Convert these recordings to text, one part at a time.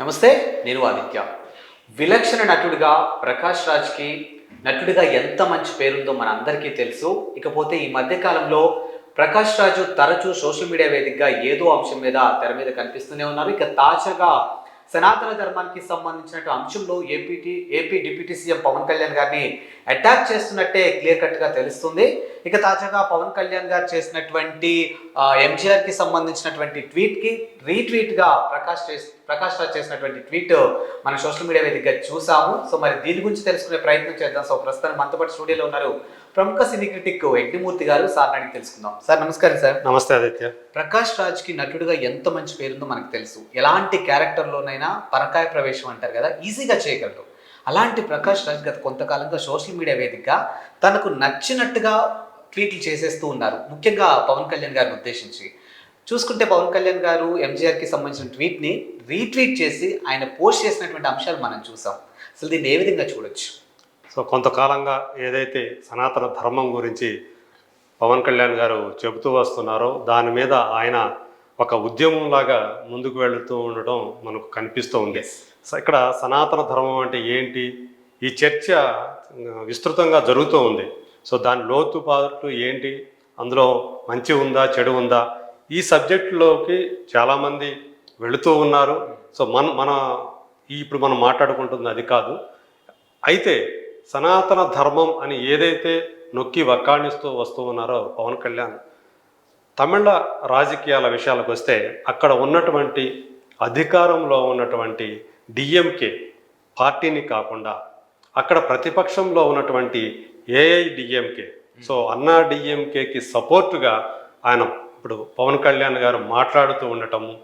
నమస్తే నేను ఆదిత్య. విలక్షణ నటుడిగా ప్రకాష్ రాజ్కి నటుడిగా ఎంత మంచి పేరుందో మన అందరికీ తెలుసు. ఇకపోతే ఈ మధ్యకాలంలో ప్రకాష్ రాజు తరచూ సోషల్ మీడియా వేదికగా ఏదో అంశం మీద తెర మీద కనిపిస్తూనే ఉన్నారు. ఇక తాజాగా సనాతన ధర్మానికి సంబంధించిన అంశంలో APT AP deputy CM Pawan Kalyan గారిని అటాక్ చేస్తున్నట్టే క్లియర్ కట్గా తెలుస్తుంది. ఇక తాజాగా పవన్ కళ్యాణ్ గారు చేసినటువంటి ఎంజీఆర్కి సంబంధించినటువంటి ట్వీట్కి రీట్వీట్గా ప్రకాష్ చేసి ప్రకాష్ రాజ్ చేసినటువంటి ట్వీట్ మన సోషల్ మీడియా వేదికగా చూసాము. సో మరి దీని గురించి తెలుసుకునే ప్రయత్నం చేద్దాం. సో ప్రస్తుతం మనతో పాటు స్టూడియోలో ఉన్నారు ప్రముఖ సినీ క్రిటిక్ యజ్ఞమూర్తి గారు. సార్ అడిగి తెలుసుకుందాం. సార్ నమస్కారం సార్. నమస్తే ఆదిత్య. ప్రకాష్ రాజ్కి నటుడిగా ఎంత మంచి పేరుందో మనకు తెలుసు. ఎలాంటి క్యారెక్టర్లోనైనా పరకాయ ప్రవేశం అంటారు కదా ఈజీగా చేయగలరు. అలాంటి ప్రకాష్ రాజ్ గత కొంతకాలంగా సోషల్ మీడియా వేదికగా తనకు నచ్చినట్టుగా ట్వీట్లు చేసేస్తూ ఉన్నారు. ముఖ్యంగా పవన్ కళ్యాణ్ గారిని ఉద్దేశించి. చూసుకుంటే పవన్ కళ్యాణ్ గారు ఎంజీఆర్కి సంబంధించిన ట్వీట్ని రీట్వీట్ చేసి ఆయన పోస్ట్ చేసినటువంటి అంశాలు మనం చూసాం. అసలు దీన్ని ఏ విధంగా చూడొచ్చు? సో కొంతకాలంగా ఏదైతే సనాతన ధర్మం గురించి పవన్ కళ్యాణ్ గారు చెబుతూ వస్తున్నారో దాని మీద ఆయన ఒక ఉద్యమంలాగా ముందుకు వెళుతూ ఉండడం మనకు కనిపిస్తూ ఉంది. సో ఇక్కడ సనాతన ధర్మం అంటే ఏంటి? ఈ చర్చ విస్తృతంగా జరుగుతూ ఉంది. సో దాని లోతుపాటు ఏంటి? అందులో మంచి ఉందా చెడు ఉందా? ఈ సబ్జెక్టులోకి చాలామంది వెళుతూ ఉన్నారు. సో మన మన ఇప్పుడు మనం మాట్లాడుకుంటుంది అది కాదు. అయితే సనాతన ధర్మం అని ఏదైతే నొక్కి వక్కాణిస్తూ వస్తూ ఉన్నారో పవన్ కళ్యాణ్ తమిళ రాజకీయాల విషయాలకు వస్తే అక్కడ ఉన్నటువంటి అధికారంలో ఉన్నటువంటి డిఎంకే పార్టీని కాకుండా అక్కడ ప్రతిపక్షంలో ఉన్నటువంటి ఏఐడిఎంకే సో అన్నా డిఎంకేకి సపోర్టుగా ఆయన ఇప్పుడు పవన్ కళ్యాణ్ గారు మాట్లాడుతూ ఉండటము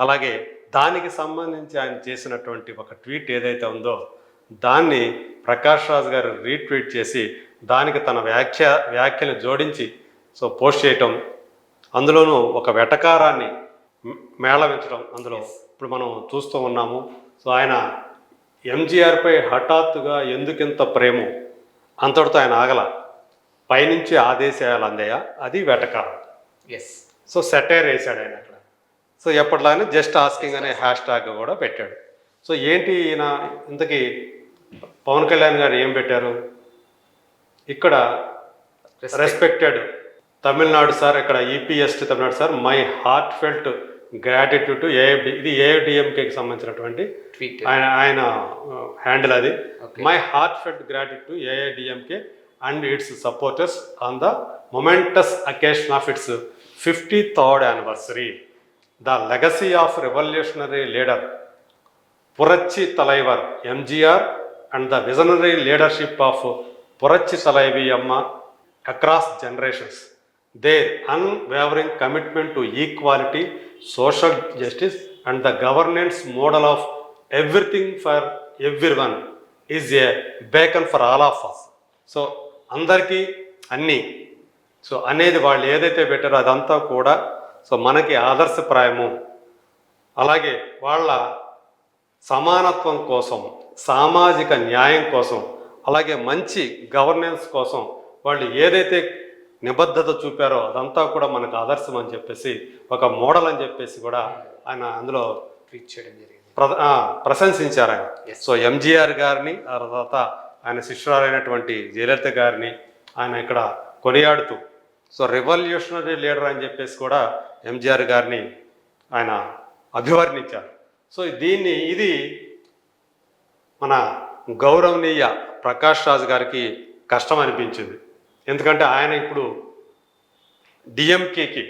అలాగే దానికి సంబంధించి ఆయన చేసినటువంటి ఒక ట్వీట్ ఏదైతే ఉందో దాన్ని ప్రకాష్ రాజ్ గారు రీట్వీట్ చేసి దానికి తన వ్యాఖ్య వ్యాఖ్యలు జోడించి సో పోస్ట్ చేయటం అందులోనూ ఒక వెటకారాన్ని మేళవించడం అందులో ఇప్పుడు మనం చూస్తూ ఉన్నాము. సో ఆయన ఎంజీఆర్పై హఠాత్తుగా ఎందుకింత ప్రేమ అంతటితో ఆయన ఆగల. పైనుంచి ఆదేశాలు అందాయా? అది వెటకారం. ఎస్ సో సెటైర్ వేశాడు ఆయన అక్కడ. సో ఎప్పటిలానే జస్ట్ ఆస్కింగ్ అనే హ్యాష్ ట్యాగ్ కూడా పెట్టాడు. సో ఏంటి ఈయన ఇంతకీ పవన్ కళ్యాణ్ గారు ఏం పెట్టారు? ఇక్కడ రెస్పెక్టెడ్ తమిళనాడు సార్ ఇక్కడ E ఈపీఎస్టీ Tamil Nadu sir my heartfelt gratitude to AID ఇది ఏఐడిఎంకేకి సంబంధించినటువంటి ట్వీట్ ఆయన ఆయన హ్యాండిల్ అది. My heartfelt gratitude to AIADMK and its supporters on the momentous occasion of its fifty third anniversary. The legacy of revolutionary leader Puratchi Thalaivar MGR and the visionary leadership of Puratchi Thalaivi Amma across generations their unwavering commitment to equality social justice and the governance model of everything for everyone is a beacon for all of us so అందరికీ అన్నీ so అనేది వాళ్ళు ఏదైతే పెట్టారో అదంతా కూడా so మనకి ఆదర్శప్రాయము. అలాగే వాళ్ళ సమానత్వం కోసం సామాజిక న్యాయం కోసం అలాగే మంచి గవర్నెన్స్ కోసం వాళ్ళు ఏదైతే నిబద్ధత చూపారో అదంతా కూడా మనకు ఆదర్శం అని చెప్పేసి ఒక మోడల్ అని చెప్పేసి కూడా ఆయన అందులో ట్వీట్ చేయడం జరిగింది. ప్రశంసించారు ఆయన. సో ఎంజీఆర్ గారిని ఆ తర్వాత ఆయన శిష్యురాలైనటువంటి జయలలిత గారిని ఆయన ఇక్కడ కొనియాడుతూ సో రెవల్యూషనరీ లీడర్ అని చెప్పేసి కూడా ఎంజీఆర్ గారిని ఆయన అభివర్ణించారు. సో దీన్ని ఇది మన గౌరవనీయ ప్రకాష్ రాజ్ గారికి కష్టం అనిపించింది. ఎందుకంటే ఆయన ఇప్పుడు డిఎంకేకి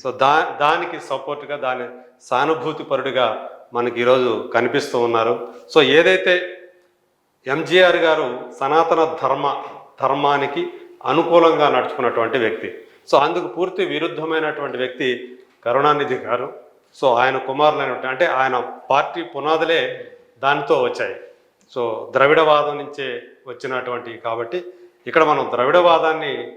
సో దా దానికి సపోర్ట్గా దాని సానుభూతిపరుడిగా మనకి ఈరోజు కనిపిస్తూ ఉన్నారు. సో ఏదైతే ఎంజీఆర్ గారు సనాతన ధర్మ ధర్మానికి అనుకూలంగా నడుచుకున్నటువంటి వ్యక్తి. సో అందుకు పూర్తి విరుద్ధమైనటువంటి వ్యక్తి కరుణానిధి గారు. సో ఆయన కుమారులైనటువంటి అంటే ఆయన పార్టీ పునాదులే దానితో వచ్చాయి. సో ద్రవిడవాదం నుంచే వచ్చినటువంటి కాబట్టి ఇక్కడ మనం ద్రవిడవాదాన్ని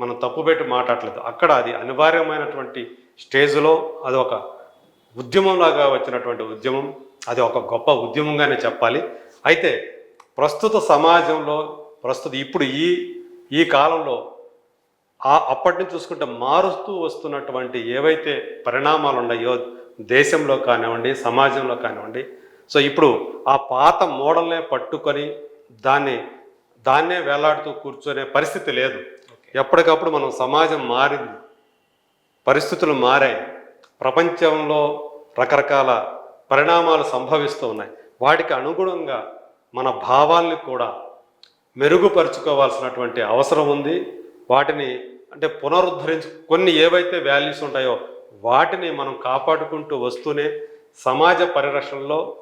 మనం తప్పుపెట్టి మాట్లాడలేదు అక్కడ అది అనివార్యమైనటువంటి స్టేజ్లో అది ఒక ఉద్యమంలాగా వచ్చినటువంటి ఉద్యమం. అది ఒక గొప్ప ఉద్యమంగానే చెప్పాలి. అయితే ప్రస్తుత సమాజంలో ప్రస్తుత ఇప్పుడు ఈ ఈ కాలంలో ఆ అప్పటి నుంచి చూసుకుంటే మారుస్తూ వస్తున్నటువంటి ఏవైతే పరిణామాలు ఉన్నాయో దేశంలో కానివ్వండి సమాజంలో కానివ్వండి సో ఇప్పుడు ఆ పాత మోడల్నే పట్టుకొని దాన్ని దాన్నే వేలాడుతూ కూర్చొనే పరిస్థితి లేదు. ఎప్పటికప్పుడు మనం సమాజం మారింది. పరిస్థితులు మారాయి. ప్రపంచంలో రకరకాల పరిణామాలు సంభవిస్తూ ఉన్నాయి. వాటికి అనుగుణంగా మన భావాల్ని కూడా మెరుగుపరుచుకోవాల్సినటువంటి అవసరం ఉంది. వాటిని అంటే పునరుద్ధరించు కొన్ని ఏవైతే వాల్యూస్ ఉంటాయో వాటిని మనం కాపాడుకుంటూ వస్తూనే సమాజ పరిరక్షణలో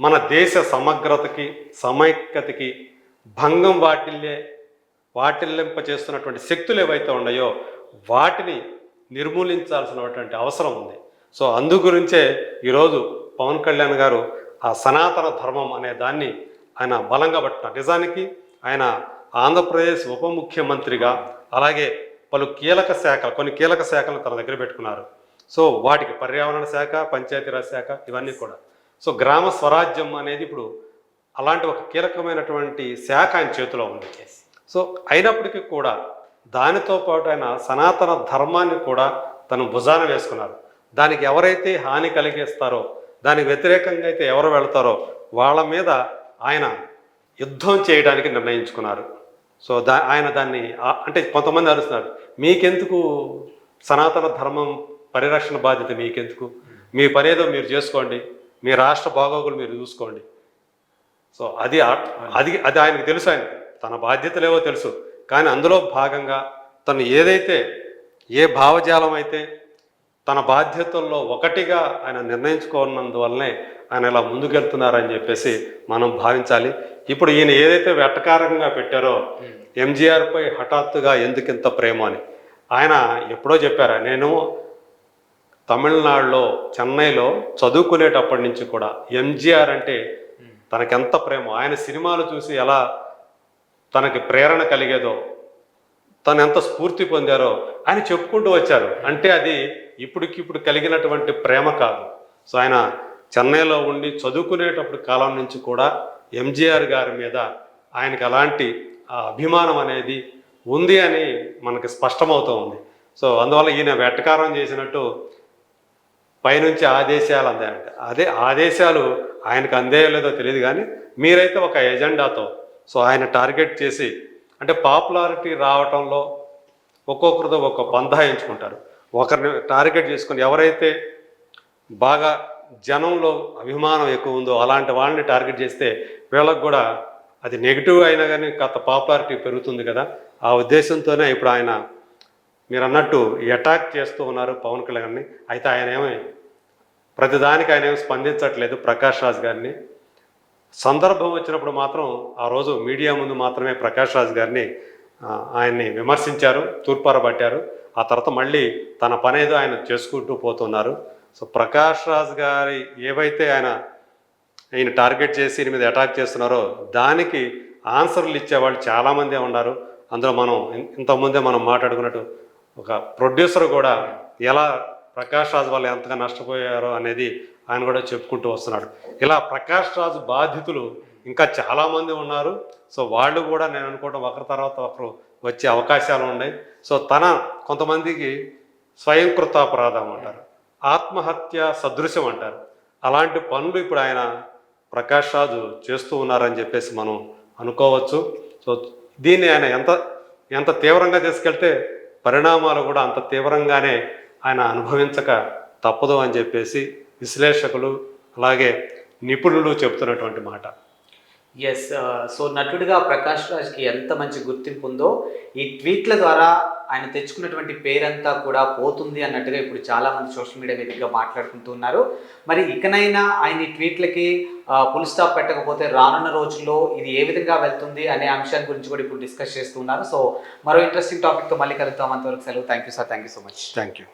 మన దేశ సమగ్రతకి సమైక్యతకి భంగం వాటిల్లే వాటిల్లింప చేస్తున్నటువంటి శక్తులు ఏవైతే ఉన్నాయో వాటిని నిర్మూలించాల్సినటువంటి అవసరం ఉంది. సో అందు గురించే ఈరోజు పవన్ కళ్యాణ్ గారు ఆ సనాతన ధర్మం అనే దాన్ని ఆయన బలంగా పట్టిన నిజానికి ఆయన ఆంధ్రప్రదేశ్ ఉప ముఖ్యమంత్రిగా అలాగే పలు కీలక శాఖలు కొన్ని కీలక శాఖలను తన దగ్గర పెట్టుకున్నారు. సో వాటికి పర్యావరణ శాఖ పంచాయతీరాజ్ శాఖ ఇవన్నీ కూడా. సో గ్రామ స్వరాజ్యం అనేది ఇప్పుడు అలాంటి ఒక కీలకమైనటువంటి శాఖ ఆయన చేతిలో ఉంది. సో అయినప్పటికీ కూడా దానితో పాటు ఆయన సనాతన ధర్మాన్ని కూడా తను భుజాన వేసుకున్నారు. దానికి ఎవరైతే హాని కలిగిస్తారో దానికి వ్యతిరేకంగా అయితే ఎవరు వెళ్తారో వాళ్ళ మీద ఆయన యుద్ధం చేయడానికి నిర్ణయించుకున్నారు. సో దా ఆయన దాన్ని అంటే కొంతమంది అరుస్తున్నారు మీకెందుకు సనాతన ధర్మం పరిరక్షణ బాధ్యత మీకెందుకు? మీ పనేదో మీరు చేసుకోండి మీ రాష్ట్ర బాగోగులు మీరు చూసుకోండి. సో అది అది అది ఆయనకు తెలుసు ఆయన తన బాధ్యతలేవో తెలుసు కానీ అందులో భాగంగా తను ఏదైతే ఏ భావజాలం అయితే తన బాధ్యతల్లో ఒకటిగా ఆయన నిర్ణయించుకున్నందువల్లనే ఆయన ఇలా ముందుకెళ్తున్నారని చెప్పేసి మనం భావించాలి. ఇప్పుడు ఈయన ఏదైతే వెటకారంగా పెట్టారో ఎంజీఆర్ పై హఠాత్తుగా ఎందుకింత ప్రేమ అని. ఆయన ఎప్పుడో చెప్పారా నేను తమిళనాడులో చెన్నైలో చదువుకునేటప్పటి నుంచి కూడా ఎంజీఆర్ అంటే తనకెంత ప్రేమ. ఆయన సినిమాలు చూసి ఎలా తనకి ప్రేరణ కలిగేదో తను ఎంత స్ఫూర్తి పొందారో ఆయన చెప్పుకుంటూ వచ్చారు. అంటే అది ఇప్పటికిప్పుడు కలిగినటువంటి ప్రేమ కాదు. సో ఆయన చెన్నైలో ఉండి చదువుకునేటప్పుడు కాలం నుంచి కూడా ఎంజీఆర్ గారి మీద ఆయనకి అలాంటి అభిమానం అనేది ఉంది అని మనకి స్పష్టమవుతూ ఉంది. సో అందువల్ల ఈయన వెటకారం చేసినట్టు పైనుంచి ఆదేశాలు అందాయంట. అదే ఆదేశాలు ఆయనకు అందేయో లేదో తెలియదు కానీ మీరైతే ఒక ఎజెండాతో సో ఆయన టార్గెట్ చేసి అంటే పాపులారిటీ రావటంలో ఒక్కొక్కరితో ఒక్కొక్క పందా ఎంచుకుంటారు. ఒకరిని టార్గెట్ చేసుకుని ఎవరైతే బాగా జనంలో అభిమానం ఎక్కువ ఉందో అలాంటి వాళ్ళని టార్గెట్ చేస్తే వీళ్ళకి కూడా అది నెగిటివ్ అయినా కానీ కాస్త పాపులారిటీ పెరుగుతుంది కదా. ఆ ఉద్దేశంతోనే ఇప్పుడు ఆయన మీరు అన్నట్టు అటాక్ చేస్తూ ఉన్నారు పవన్ కళ్యాణ్ని అయితే ఆయన ఏమి ప్రతిదానికి ఆయన ఏమి స్పందించట్లేదు ప్రకాష్ రాజ్ గారిని. సందర్భం వచ్చినప్పుడు మాత్రం ఆ రోజు మీడియా ముందు మాత్రమే ప్రకాష్ రాజ్ గారిని ఆయన్ని విమర్శించారు తూర్పారబట్టారు. ఆ తర్వాత మళ్ళీ తన పనేదో ఆయన చేసుకుంటూ పోతున్నారు. సో ప్రకాష్ రాజ్ గారి ఏవైతే ఆయన ఈయన టార్గెట్ చేసి ఈయన మీద అటాక్ చేస్తున్నారో దానికి ఆన్సర్లు ఇచ్చేవాళ్ళు చాలామందే ఉన్నారు. అందులో మనం ఇంతకుముందే మనం మాట్లాడుకున్నట్టు ఒక ప్రొడ్యూసర్ కూడా ఎలా ప్రకాష్ రాజ్ వాళ్ళు ఎంతగా నష్టపోయారో అనేది ఆయన కూడా చెప్పుకుంటూ వస్తున్నాడు. ఇలా ప్రకాష్ రాజు బాధితులు ఇంకా చాలామంది ఉన్నారు. సో వాళ్ళు కూడా నేను అనుకోవడం ఒకరి తర్వాత ఒకరు వచ్చే అవకాశాలు ఉన్నాయి. సో తన కొంతమందికి స్వయంకృతాపరాధం అంటారు. ఆత్మహత్య సదృశ్యం అంటారు. అలాంటి పనులు ఇప్పుడు ఆయన ప్రకాష్ రాజు చేస్తూ ఉన్నారని చెప్పేసి మనం అనుకోవచ్చు. సో దీన్ని ఆయన ఎంత ఎంత తీవ్రంగా తీసుకెళ్తే పరిణామాలు కూడా అంత తీవ్రంగానే ఆయన అనుభవించక తప్పదు అని చెప్పేసి విశ్లేషకులు అలాగే నిపుణులు చెబుతున్నటువంటి మాట. ఎస్ సో uh, నటుడిగా ప్రకాష్ రాజ్కి ఎంత మంచి గుర్తింపు ఉందో ఈ ట్వీట్ల ద్వారా ఆయన తెచ్చుకున్నటువంటి పేరంతా కూడా పోతుంది అన్నట్టుగా ఇప్పుడు చాలా మంది సోషల్ మీడియా వేదికగా మాట్లాడుకుంటూ ఉన్నారు. మరి ఇకనైనా ఆయన ఈ ట్వీట్లకి ఫుల్ స్టాప్ పెట్టకపోతే రానున్న రోజుల్లో ఇది ఏ విధంగా వెళ్తుంది అనే అంశాన్ని గురించి కూడా ఇప్పుడు డిస్కస్ చేస్తున్నారు సో మరో ఇంట్రెస్టింగ్ టాపిక్తో మళ్ళీ కలుగుతాం అంతవరకు సెలవు. Thank you sir thank you so much thank you